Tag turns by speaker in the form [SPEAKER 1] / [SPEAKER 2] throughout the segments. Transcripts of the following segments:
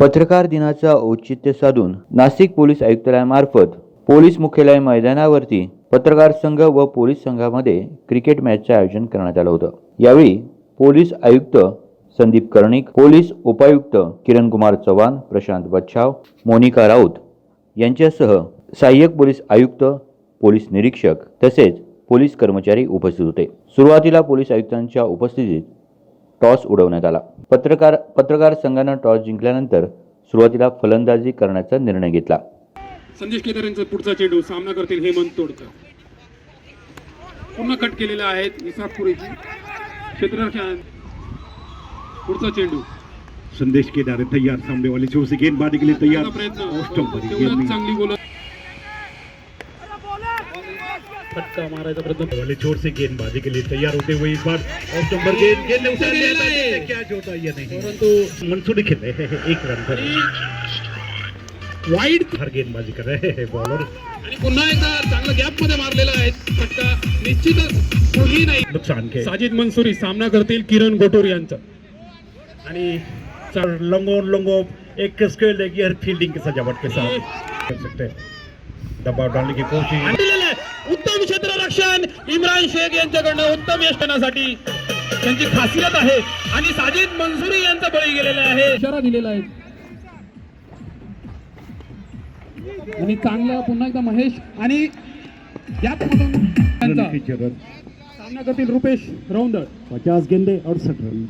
[SPEAKER 1] पत्रकार दिनाचं औचित्य साधून नाशिक पोलीस आयुक्तालयामार्फत पोलीस मुख्यालय मैदानावरती पत्रकार संघ व पोलीस संघामध्ये क्रिकेट मॅचचं आयोजन करण्यात आलं होतं. यावेळी पोलीस आयुक्त संदीप कर्णिक पोलीस उपायुक्त किरण कुमार चव्हाण प्रशांत बच्छाव मोनिका राऊत यांच्यासह सहाय्यक पोलीस आयुक्त पोलीस निरीक्षक तसेच पोलीस कर्मचारी उपस्थित होते. सुरुवातीला पोलीस आयुक्तांच्या उपस्थितीत टॉस उडवण्यात आला. पत्रकार पत्रकार संघानं टॉस जिंकल्यानंतर सुरुवातीला फलंदाजी करण्याचा निर्णय घेतला.
[SPEAKER 2] संदेश केदार यांचा पुढचा चेंडू सामना करतील हेमंत तोडकर. पुन्हा कट केलेला आहे इसाफपुरीची क्षेत्ररक्षण. पुढचा चेंडू.
[SPEAKER 3] संदेश केदार है तैयार सामने वाले छोर से गेंदबाजी के लिए तैयार
[SPEAKER 2] प्रयत्न
[SPEAKER 3] गेंद
[SPEAKER 2] चांगली बोल फटका मारायचा प्रयत्न
[SPEAKER 3] वाले छोर से गेंदबाजी के लिए तैयार होते हुए इस बार ऑस्टम पर गेंद गेंद ने उतार लिया. था। क्या होता ये नहीं।
[SPEAKER 2] परंतु
[SPEAKER 3] मंसूरी खेल। रहे हैं एक रन पर।
[SPEAKER 2] वाईड
[SPEAKER 3] हर गेंदबाजी कर रहे हैं बॉलर।
[SPEAKER 2] आणि पुन्हा एकदा चांगला गॅपमध्ये मारलेला आहे. फटका निश्चितच कोणी नाही.
[SPEAKER 3] नुकसान के
[SPEAKER 2] साजिद मंसुरी सामना करतील किरण गोटोर यांचा.
[SPEAKER 3] आणि लंगो लंगो एक स्केल लेगी हर फील्डिंग की सजावट के साथ. कर सकते हैं। दबाव डालने की कोशिश।
[SPEAKER 2] क्षेत्ररक्षण इम्रान शेख यांच्याकडनं उत्तम यश करण्यासाठी त्यांची खासियत आहे. आणि साजिद मंसुरी यांचा बळी गेलेला आहे. इशारा दिलेला आहे. आणि चांगलं पुन्हा एकदा महेश आणि सामना करतील रुपेश रौंदळ.
[SPEAKER 3] पचास गेंदे अड़सठ रन.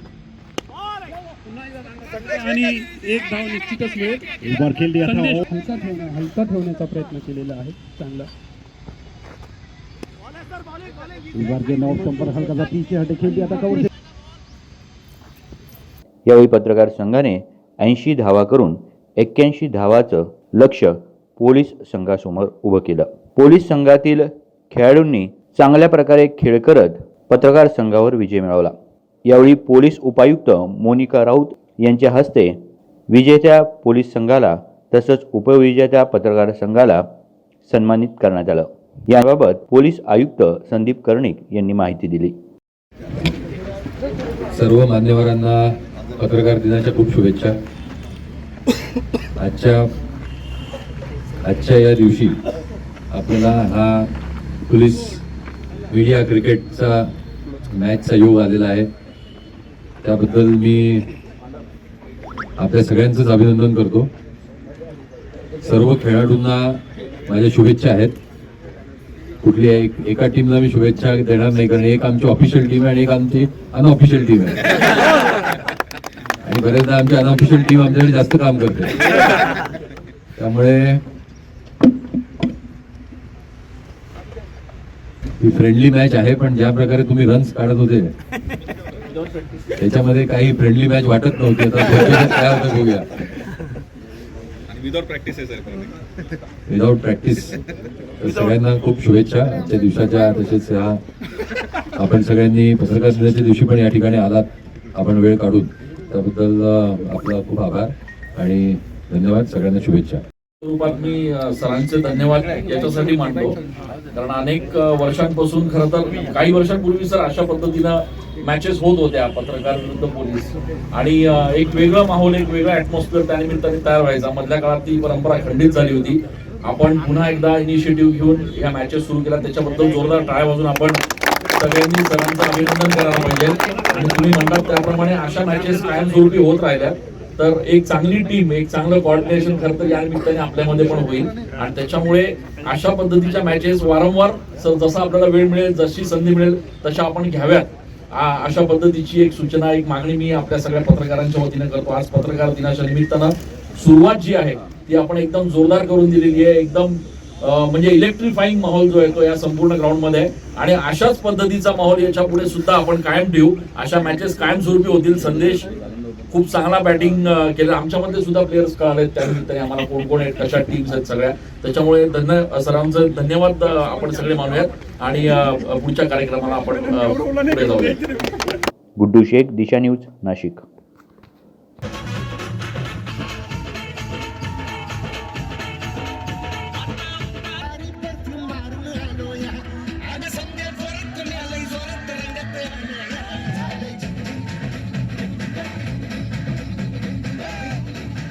[SPEAKER 2] आणि एक धाव निश्चितच मिळेल.
[SPEAKER 3] एक बार खेल दिया था
[SPEAKER 2] संदेश
[SPEAKER 3] और
[SPEAKER 2] हलका ठेवण्या हलका ठेवण्याचा प्रयत्न केलेला आहे. चांगला
[SPEAKER 3] एक बार गेंद ऑस्टम पर हल्का सा पीछे हटे खेल दिया था कवर से
[SPEAKER 1] यावेळी पत्रकार संघाने ऐंशी धावा करून एक्क्याऐंशी धावाचं लक्ष पोलीस संघासमोर उभं केलं. पोलीस संघातील खेळाडूंनी चांगल्या प्रकारे खेळ करत पत्रकार संघावर विजय मिळवला. यावेळी पोलीस उपायुक्त मोनिका राऊत यांच्या हस्ते विजेत्या पोलीस संघाला तसंच उपविजेत्या पत्रकार संघाला सन्मानित करण्यात आलं. याबाबत पोलीस आयुक्त संदीप कर्णिक यांनी माहिती दिली.
[SPEAKER 4] सर्व मान्यवरांना पत्रकार दिनाच्या खूप शुभेच्छा. आजच्या आजच्या या दिवशी आपल्याला हा पोलीस मीडिया क्रिकेटचा मॅचचा योग आलेला आहे. त्याबद्दल मी आपल्या सगळ्यांचंच अभिनंदन करतो. सर्व खेळाडूंना माझ्या शुभेच्छा आहेत. कुठली एक एका टीमला मी शुभेच्छा देणार नाही कारण एक आमची ऑफिशियल टीम आहे आणि एक आमची अनऑफिशियल टीम आहे. आणि बरेचदा आमची अनऑफिशियल टीम आमच्याकडे जास्त काम करते. त्यामुळे ही फ्रेंडली मॅच आहे पण ज्या प्रकारे तुम्ही रन्स काढत होते त्याच्यामध्ये काही फ्रेंडली मॅच वाटत नव्हती. आता काय होतं बघूया.
[SPEAKER 5] विदाउट प्रॅक्टिस आहे सर
[SPEAKER 4] विदाऊट प्रॅक्टिस सगळ्यांना खूप शुभेच्छा. आजच्या दिवसाच्या तसेच ह्या आपण सगळ्यांनी पत्रकार दिनाच्या दिवशी पण या ठिकाणी आलात. आपण वेळ काढून. त्याबद्दल आपला खूप आभार आणि धन्यवाद. सगळ्यांना शुभेच्छा.
[SPEAKER 6] मी सरांचे धन्यवाद याच्यासाठी मानतो. कारण अनेक वर्षांपासून खरं तर काही वर्षांपूर्वी सर अशा पद्धतीनं मॅचेस होत होत्या पत्रकार विरुद्ध पोलीस. आणि एक वेगळा माहोल एक वेगळा ऍटमॉस्फिअर त्यानिमित्ताने तयार व्हायचा. मधल्या काळात ती परंपरा खंडित झाली होती. आपण पुन्हा एकदा इनिशिएटिव्ह घेऊन या मॅचेस सुरू केल्या. त्याच्याबद्दल जोरदार टाळ्या वाजून आपण सगळ्यांनी सरांचं अभिनंदन करायला पाहिजे. आणि तुम्ही म्हणतात त्याप्रमाणे अशा मॅचेस कायमस्वरूपी होत राहिल्या. तर एक चांगली टीम एक चांगलं कॉर्डिनेशन खरं तर या निमित्ताने आपल्यामध्ये पण होईल. आणि त्याच्यामुळे अशा पद्धतीच्या मॅचेस वारंवार जसा आपल्याला वेळ मिळेल जशी संधी मिळेल तशा आपण घ्याव्यात. अशा पद्धतीची एक सूचना एक मागणी मी आपल्या सगळ्या पत्रकारांच्या वतीने करतो. आज पत्रकार दिनाच्या निमित्तानं सुरुवात जी आहे ती आपण एकदम जोरदार करून दिलेली आहे. एकदम म्हणजे इलेक्ट्रिफाईंग माहोल जो आहे तो या संपूर्ण ग्राउंडमध्ये आहे. आणि अशाच पद्धतीचा माहोल याच्यापुढे सुद्धा आपण कायम ठेवू. अशा मॅचेस कायमस्वरूपी होतील. संदेश खूप चांगला बॅटिंग केलं आमच्यामध्ये सुद्धा प्लेयर्स कळाले त्यानिमित्ताने आम्हाला कोण कोण आहेत? कशा टीम्स आहेत सगळ्या? त्याच्यामुळे धन्य सरांचं धन्यवाद आपण सगळे मानूयात. आणि पुढच्या कार्यक्रमाला आपण पुढे जाऊया.
[SPEAKER 1] गुड्डू शेख दिशा न्यूज नाशिक.